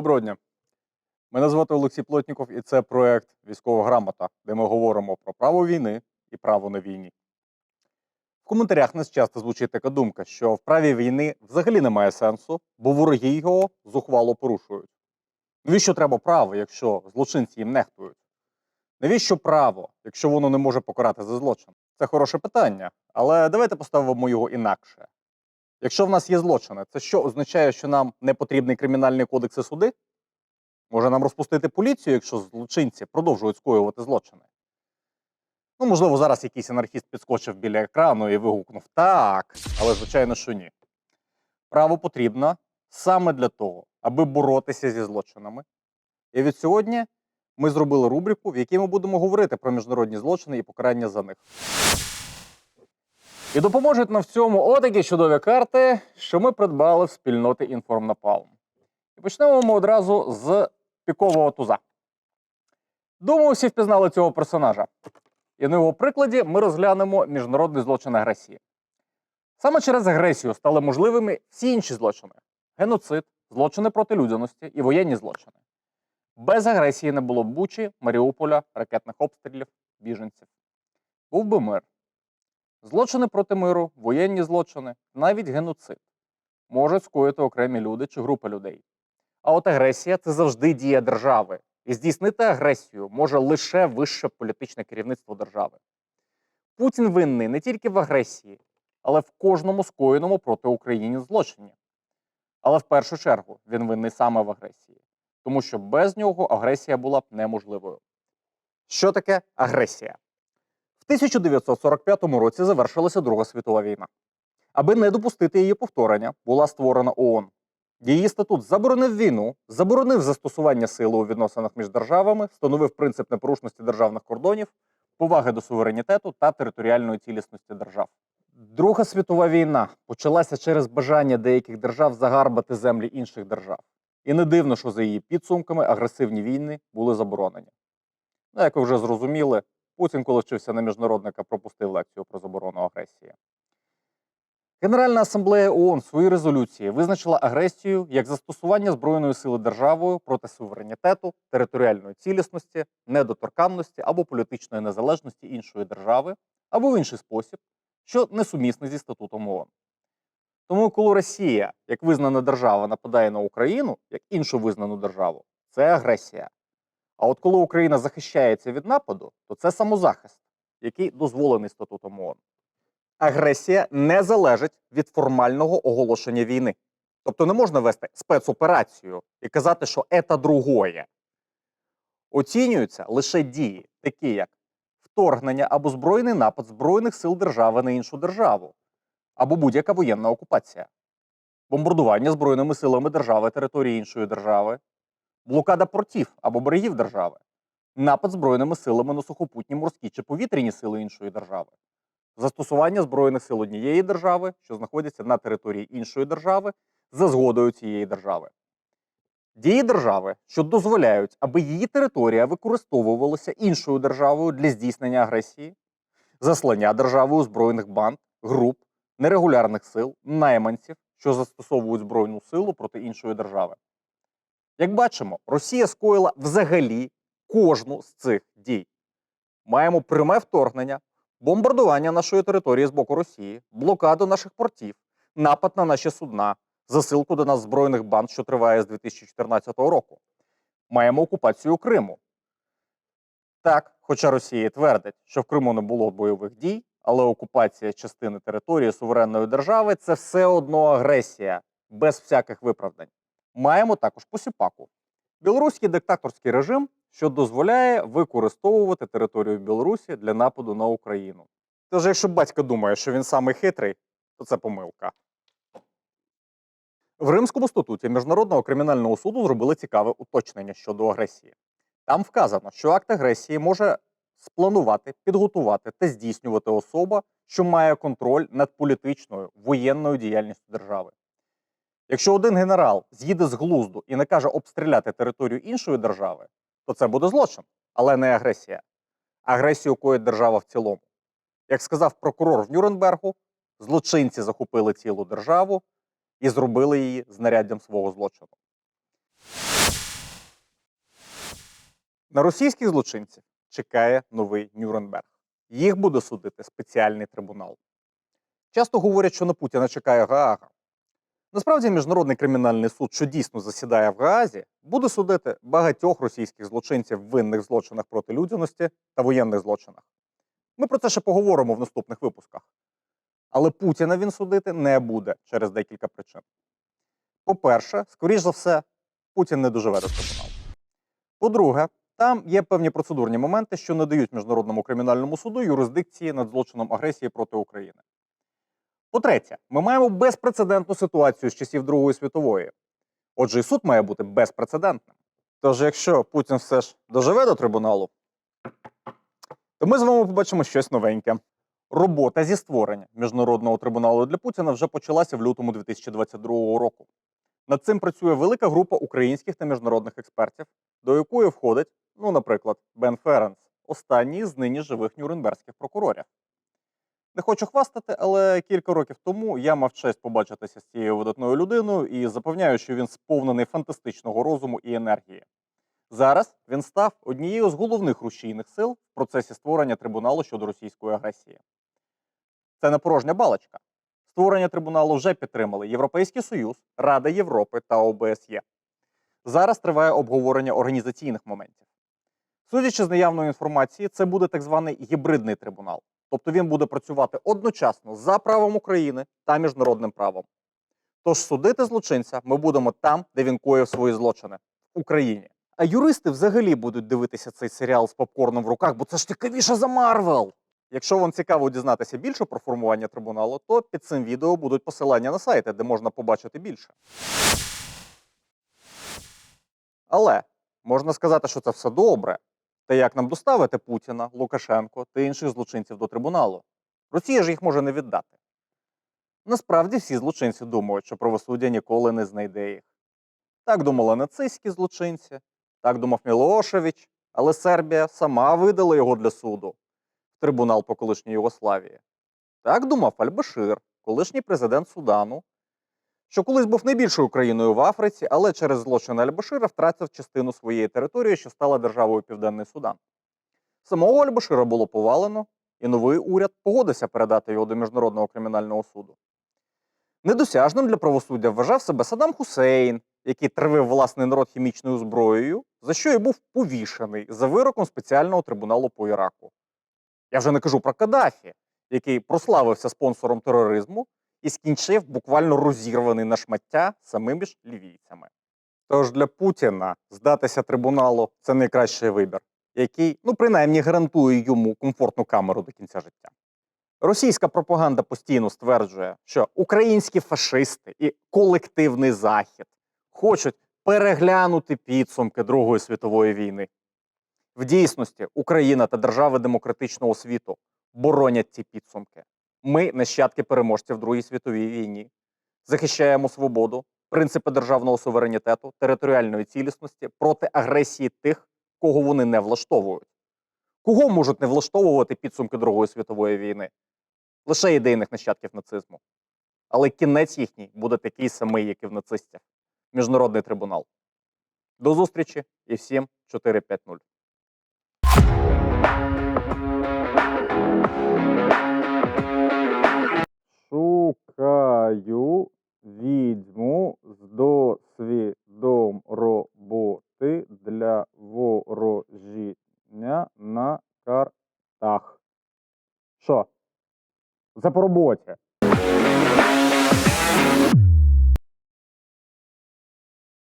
Доброго дня. Мене звати Олексій Плотніков, і це проект Військова грамота, де ми говоримо про право війни і право на війні. В коментарях нас часто звучить така думка, що в праві війни взагалі немає сенсу, бо вороги його зухвало порушують. Навіщо треба право, якщо злочинці їм нехтують? Навіщо право, якщо воно не може покарати за злочин? Це хороше питання, але давайте поставимо його інакше. Якщо в нас є злочини, це що означає, що нам не потрібний кримінальний кодекс і суди? Може нам розпустити поліцію, якщо злочинці продовжують скоювати злочини? Ну, можливо, зараз якийсь анархіст підскочив біля екрану і вигукнув так, але звичайно, що ні. Право потрібно саме для того, аби боротися зі злочинами. І від сьогодні ми зробили рубрику, в якій ми будемо говорити про міжнародні злочини і покарання за них. І допоможуть нам в цьому отакі чудові карти, що ми придбали в спільноти Інформнапалм. І почнемо ми одразу з пікового туза. Думаю, всі впізнали цього персонажа. І на його прикладі ми розглянемо міжнародний злочин агресії. Саме через агресію стали можливими всі інші злочини: геноцид, злочини проти людяності і воєнні злочини. Без агресії не було Бучі, Маріуполя, ракетних обстрілів, біженців. Був би мир. Злочини проти миру, воєнні злочини, навіть геноцид можуть скоїти окремі люди чи групи людей. А от агресія це завжди дія держави. І здійснити агресію може лише вище політичне керівництво держави. Путін винний не тільки в агресії, але в кожному скоєному проти України злочині. Але в першу чергу він винний саме в агресії, тому що без нього агресія була б неможливою. Що таке агресія? В 1945 році завершилася Друга світова війна. Аби не допустити її повторення, була створена ООН. Її статут заборонив війну, заборонив застосування сили у відносинах між державами, встановив принцип непорушності державних кордонів, поваги до суверенітету та територіальної цілісності держав. Друга світова війна почалася через бажання деяких держав загарбати землі інших держав. І не дивно, що за її підсумками агресивні війни були заборонені. Ну, як ви вже зрозуміли, Путін, коли вчився на міжнародника, пропустив лекцію про заборону агресії. Генеральна асамблея ООН в своїй резолюції визначила агресію як застосування збройної сили державою проти суверенітету, територіальної цілісності, недоторканності або політичної незалежності іншої держави, або в інший спосіб, що несумісний зі статутом ООН. Тому, коли Росія, як визнана держава, нападає на Україну як іншу визнану державу, це агресія. А от коли Україна захищається від нападу, то це самозахист, який дозволений статутом ООН агресія не залежить від формального оголошення війни. Тобто не можна вести спецоперацію і казати, що це другое. Оцінюються лише дії, такі як вторгнення або збройний напад Збройних сил держави на іншу державу, або будь-яка воєнна окупація, бомбардування Збройними силами держави території іншої держави, блокада портів або берегів держави, напад Збройними силами на сухопутні морські чи повітряні сили іншої держави застосування збройних сил однієї держави, що знаходяться на території іншої держави, за згодою цієї держави. Дії держави, що дозволяють, аби її територія використовувалася іншою державою для здійснення агресії, заслання державою збройних банд, груп, нерегулярних сил, найманців, що застосовують збройну силу проти іншої держави. Як бачимо, Росія скоїла взагалі кожну з цих дій. Маємо пряме вторгнення, бомбардування нашої території з боку Росії, блокаду наших портів, напад на наші судна, засилку до нас збройних банд, що триває з 2014 року. Маємо окупацію Криму. Так, хоча Росія твердить, що в Криму не було бойових дій, але окупація частини території суверенної держави це все одно агресія без всяких виправдань. Маємо також посіпаку. Білоруський диктаторський режим що дозволяє використовувати територію Білорусі для нападу на Україну. Тож, якщо батько думає, що він самий хитрий, то це помилка. В Римському статуті Міжнародного кримінального суду зробили цікаве уточнення щодо агресії. Там вказано, що акт агресії може спланувати, підготувати та здійснювати особа, що має контроль над політичною воєнною діяльністю держави. Якщо один генерал з'їде з глузду і накаже обстріляти територію іншої держави, то це буде злочин, але не агресія. Агресію коїть держава в цілому. Як сказав прокурор в Нюрнбергу, злочинці захопили цілу державу і зробили її знаряддям свого злочину. На російських злочинців чекає новий Нюрнберг. Їх буде судити спеціальний трибунал. Часто говорять, що на Путіна чекає Гаага. Насправді, міжнародний кримінальний суд, що дійсно засідає в Гаазі, буде судити багатьох російських злочинців в винних злочинах проти людяності та воєнних злочинах. Ми про це ще поговоримо в наступних випусках. Але Путіна він судити не буде через декілька причин. По-перше, скоріш за все, Путін не доживе до трибуналу. По-друге, там є певні процедурні моменти, що не дають міжнародному кримінальному суду юрисдикції над злочином агресії проти України. По-третє, ми маємо безпрецедентну ситуацію з часів Другої світової. Отже, і суд має бути безпрецедентним. Тож, якщо Путін все ж доживе до трибуналу, то ми з вами побачимо щось новеньке. Робота зі створення міжнародного трибуналу для Путіна вже почалася в лютому 2022 року. Над цим працює велика група українських та міжнародних експертів, до якої входить, ну, наприклад, Бен Ференс, останній з нині живих нюрнберзьких прокурорів. Не хочу хвастати, але кілька років тому я мав честь побачитися з цією видатною людиною і запевняю, що він сповнений фантастичного розуму і енергії. Зараз він став однією з головних рушійних сил в процесі створення трибуналу щодо російської агресії. Це не порожня балачка. Створення трибуналу вже підтримали Європейський Союз, Рада Європи та ОБСЄ. Зараз триває обговорення організаційних моментів. Судячи з наявної інформації, це буде так званий гібридний трибунал. Тобто він буде працювати одночасно за правом України та міжнародним правом. Тож судити злочинця ми будемо там, де він коїв свої злочини в Україні. А юристи взагалі будуть дивитися цей серіал з попкорном в руках, бо це ж цікавіше за Марвел. Якщо вам цікаво дізнатися більше про формування трибуналу, то під цим відео будуть посилання на сайти, де можна побачити більше. Але можна сказати, що це все добре. Та як нам доставити Путіна, Лукашенко та інших злочинців до трибуналу? Росія ж їх може не віддати. Насправді всі злочинці думають, що правосуддя ніколи не знайде їх. Так думали нацистські злочинці, так думав Мілошевич, але Сербія сама видала його для суду в трибунал по колишній Югославії. Так думав Аль-Башир, колишній президент Судану, що колись був найбільшою країною в Африці, але через злочин Аль-Башира втратив частину своєї території, що стала державою Південний Судан. Самого Аль-Башира було повалено, і новий уряд погодився передати його до Міжнародного кримінального суду. Недосяжним для правосуддя вважав себе Саддам Хусейн, який травив власний народ хімічною зброєю, за що і був повішений за вироком спеціального трибуналу по Іраку. Я вже не кажу про Каддафі, який прославився спонсором тероризму і скінчив буквально розірваний на шмаття самими ж лівійцями. Тож для Путіна здатися трибуналу це найкращий вибір, який, ну, принаймні, гарантує йому комфортну камеру до кінця життя. Російська пропаганда постійно стверджує, що українські фашисти і колективний захід хочуть переглянути підсумки Другої світової війни. В дійсності Україна та держави демократичного світу боронять ці підсумки. Ми нащадки переможців Другій світовій війні, захищаємо свободу, принципи державного суверенітету, територіальної цілісності проти агресії тих, кого вони не влаштовують. Кого можуть не влаштовувати підсумки Другої світової війни? Лише ідейних нащадків нацизму. Але кінець їхній буде такий самий, як і в нацистів. Міжнародний трибунал. До зустрічі і всім 4-5-0. Шукаю відьму з досвідом роботи для ворожіння на картах. Що? Це по роботі.